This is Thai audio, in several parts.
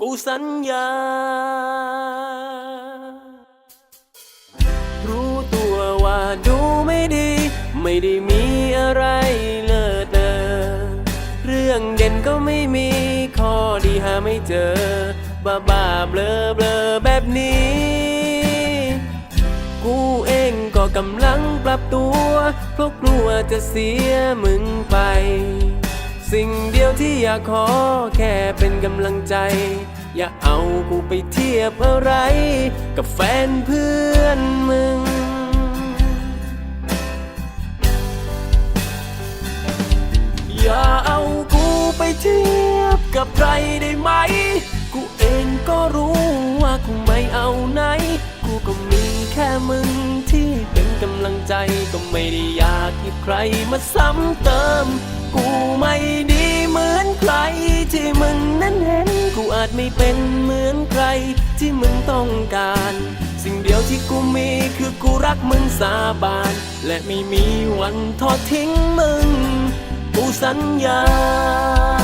กูสัญญา รู้ตัวว่าดูไม่ดี ไม่ได้มีอะไรเลิศเลอเรื่องเด่นก็ไม่มี ข้อดีหาไม่เจอ บ้าบ้าเบลอเบลอแบบนี้ กูเองก็กำลังปรับตัว เพราะกลัวจะเสียมึงไป สิ่งเดียวที่อยากขอแค่เป็นกำลังใจ อย่าเอากูไปเทียบอะไร กับแฟนเพื่อนมึง อย่าเอากูไปเทียบกับใครได้ไหม กูเองก็รู้ว่ากูไม่เอาไหน กูก็มีแค่มึงที่เป็นกำลังใจก็ไม่ได้อยากให้ใครมาซ้ำเติม ไม่เป็นเหมือนใครที่มึงต้องการ สิ่งเดียวที่กูมีคือกูรักมึงสาบาน และไม่มีวันทอดทิ้งมึง กูสัญญาอย่า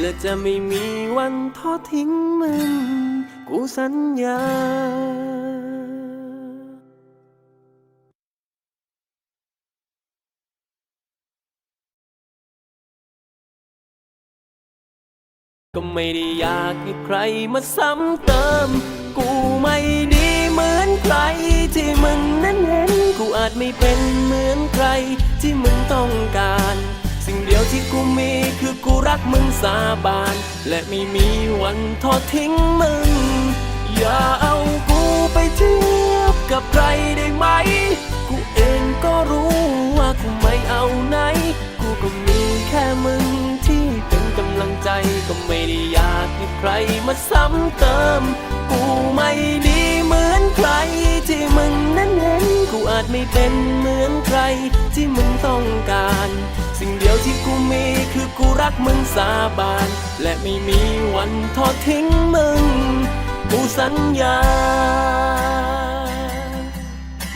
และจะไม่มีวันทอดทิ้งมึงกูสัญญาก็ไม่ได้อยากให้ใครมาซ้ำเติม กูไม่ดีเหมือนใครที่มึงนั้นเห็น กูอาจไม่เป็นเหมือนใครที่มึง กูรักมึงสาบาน และไม่มีวันทอดทิ้งมึง อย่าเอากูไปเทียบกับใครได้ไหม กูเองก็รู้ว่ากูไม่เอาไหน กูก็มีแค่มึงที่เป็นกำลังใจ ก็ไม่ได้อยากให้ใครมาซ้ำเติม กูไม่ดีเหมือนใครที่มึงนั้นเห็น กูอาจไม่เป็นเหมือนใครที่มึงต้องการ สิ่งเดียวที่กูมีคือกูรักมึงสาบาน และไม่มีวันทอดทิ้งมึง กูสัญญา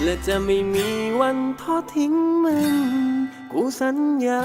และจะไม่มีวันทอดทิ้งมึง กูสัญญา